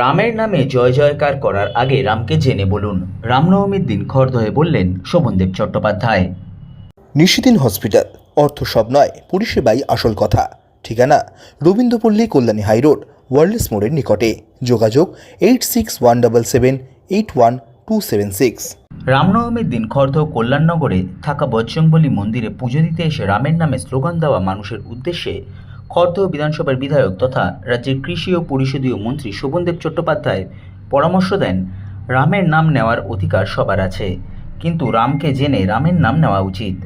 রামের নামে জয় জয়কার করার আগে রামকে জেনে বলুন। রামনবমীর দিন খড়দহে বললেন শোভনদেব চট্টোপাধ্যায়। নিশিদিন হসপিটাল অর্থ সব নয় পরিষেবাই আসল কথা। ঠিকানা রবীন্দ্রপল্লী কল্যাণী হাইরোড ওয়ার্ল্ডস মোড়ের নিকটে। যোগাযোগ eight six one double seven eight one two seven six. রামনবমীর দিন খড়দহ কল্যাণনগরে থাকা বজরংবলী মন্দিরে পুজো দিতে এসে রামের নামে স্লোগান দেওয়া মানুষের উদ্দেশ্যে খড়দহ বিধানসভার বিধায়ক তথা রাজ্যের কৃষি ও পরিষদীয় মন্ত্রী শোভনদেব চট্টোপাধ্যায় পরামর্শ দেন রামের নাম নেওয়ার অধিকার সবার আছে। কিন্তু রামকে জেনে রামের নাম নেওয়া উচিত।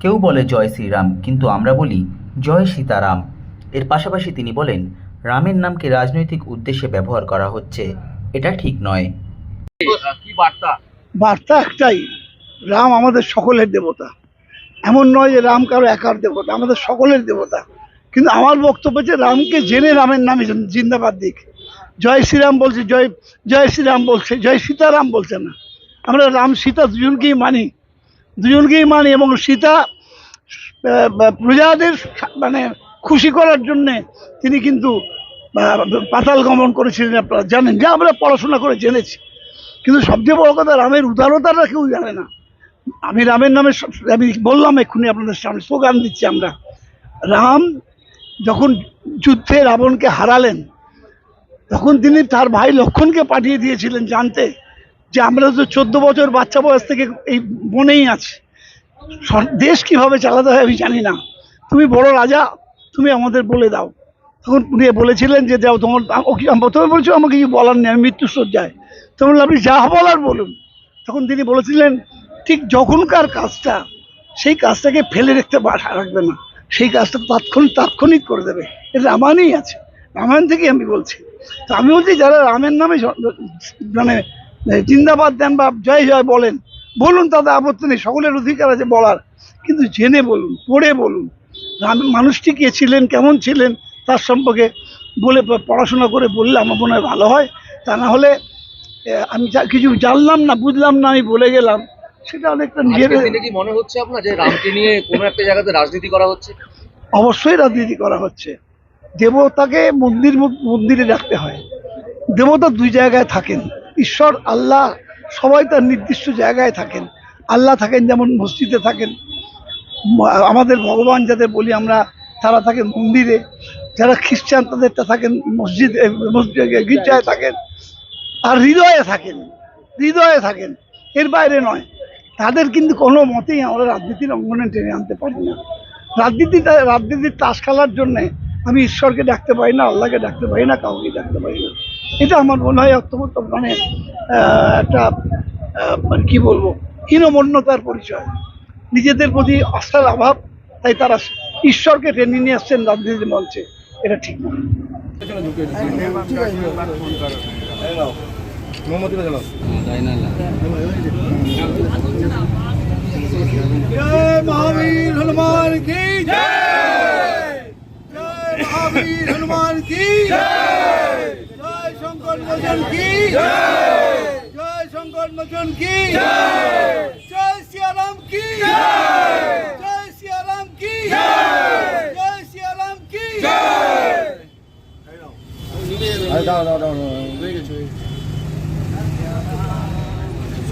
কেউ বলে জয় শ্রীরাম। কিন্তু আমরা বলি জয় সীতারাম। এর পাশাপাশি তিনি বলেন রামের নামকে রাজনৈতিক উদ্দেশ্যে ব্যবহার করা হচ্ছে। এটা ঠিক নয়। কি বার্তা? বার্তা একটাই রাম আমাদের সকলের দেবতা। এমন নয় যে রাম কারও একার দেবতা আমাদের সকলের দেবতা। কিন্তু আমার বক্তব্য যে রামকে জেনে রামের নামে জিন্দাবাদ দিক। জয় শ্রীরাম বলছে, জয় জয় শ্রীরাম বলছে, জয় সীতারাম বলছে না। আমরা রাম, সীতা দুজনকেই মানি। দুজনকেই মানি এবং সীতা প্রজাদের মানে খুশি করার জন্যে তিনি কিন্তু পাতাল গমন করেছিলেন আপনারা জানেন। যা আমরা পড়াশোনা করে জেনেছি। কিন্তু সবচেয়ে বড় কথা, রামের উদারতাটা কেউ জানে না। আমি রামের নামে আমি বললাম এক্ষুনি আপনাদের সামনে, স্লোগান দিচ্ছি আমরা। রাম যখন যুদ্ধে রাবণকে হারালেন, তখন তিনি তার ভাই লক্ষণকে পাঠিয়ে দিয়েছিলেন জানতে যে আমরা তো চোদ্দ বছর বাচ্চা বয়স থেকে এই বনেই আছি। দেশ কীভাবে চালাতে হয় আমি জানি না। তুমি বড় রাজা, তুমি আমাদের বলে দাও। তখন উনি বলেছিলেন যে, যাও তোমার প্রথমে বলছো, আমাকে কিছু বলার নেই, আমি মৃত্যুসজ্জায় তখন আপনি যা বলার বলুন। তখন তিনি বলেছিলেন, ঠিক যখনকার কাজটা, সেই কাজটাকে ফেলে রেখতে রাখবে না। সেই কাজটা তাৎক্ষণিক তাৎক্ষণিক করে দেবে। এটা রামায়ণেই আছে। রামায়ণ থেকেই আমি বলছি। তো আমি বলছি, যারা রামের নামে মানে জিন্দাবাদ দেন বা জয় জয় বলেন, বলুন তাদের আপত্তি নেই। সকলের অধিকার আছে বলার। কিন্তু জেনে বলুন, পড়ে বলুন, রাম, মানুষটি কে ছিলেন, কেমন ছিলেন, তার সম্পর্কে বলে পড়াশোনা করে বললে আমার মনে হয় ভালো হয়। তা না হলে আমি যা, কিছু জানলাম না, বুঝলাম না, আমি বলে গেলাম। সেটা অনেকটা নিজের কি মনে হচ্ছে আপনার যে রামকে নিয়ে কোনো একটা জায়গাতে রাজনীতি করা হচ্ছে? অবশ্যই রাজনীতি করা হচ্ছে। দেবতাকে মন্দির মন্দিরে রাখতে হয়। দেবতা দুই জায়গায় থাকেন। ঈশ্বর আল্লাহ সবাই তার নির্দিষ্ট জায়গায় থাকেন। আল্লাহ থাকেন যেমন মসজিদে থাকেন। আমাদের ভগবান যাদের বলি আমরা তারা থাকেন মন্দিরে। যারা খ্রিস্টান তাদেরটা থাকেন মসজিদে মসজিদে গির্জায় থাকেন। আর হৃদয়ে থাকেন। হৃদয়ে থাকেন। এর বাইরে নয়। তাদের কিন্তু কোনো মতেই আমরা রাজনীতির অঙ্গনে টেনে আনতে পারি না। রাজনীতি রাজনীতির তাস খেলার জন্যে আমি ঈশ্বরকে ডাকতে পারি না, আল্লাহকে ডাকতে পারি না, কাউকে ডাকতে পারি না। এটা আমার মনে হয় অত্যন্ত মানে একটা মানে কি বলব, হীনমন্যতার পরিচয়। নিজেদের প্রতি আস্থার অভাব, তাই তারা ঈশ্বরকে টেনে নিয়ে আসছেন রাজনীতির মঞ্চে। এটা ঠিক মোমবাতি জয় মহাবীর হনুমান কি জয়? জয় হনুমান কি জয়? জয় শঙ্কর কি জয়? জয় শঙ্কর কি জয়? জয় কি জয়? জয় কি জয়? জয় কি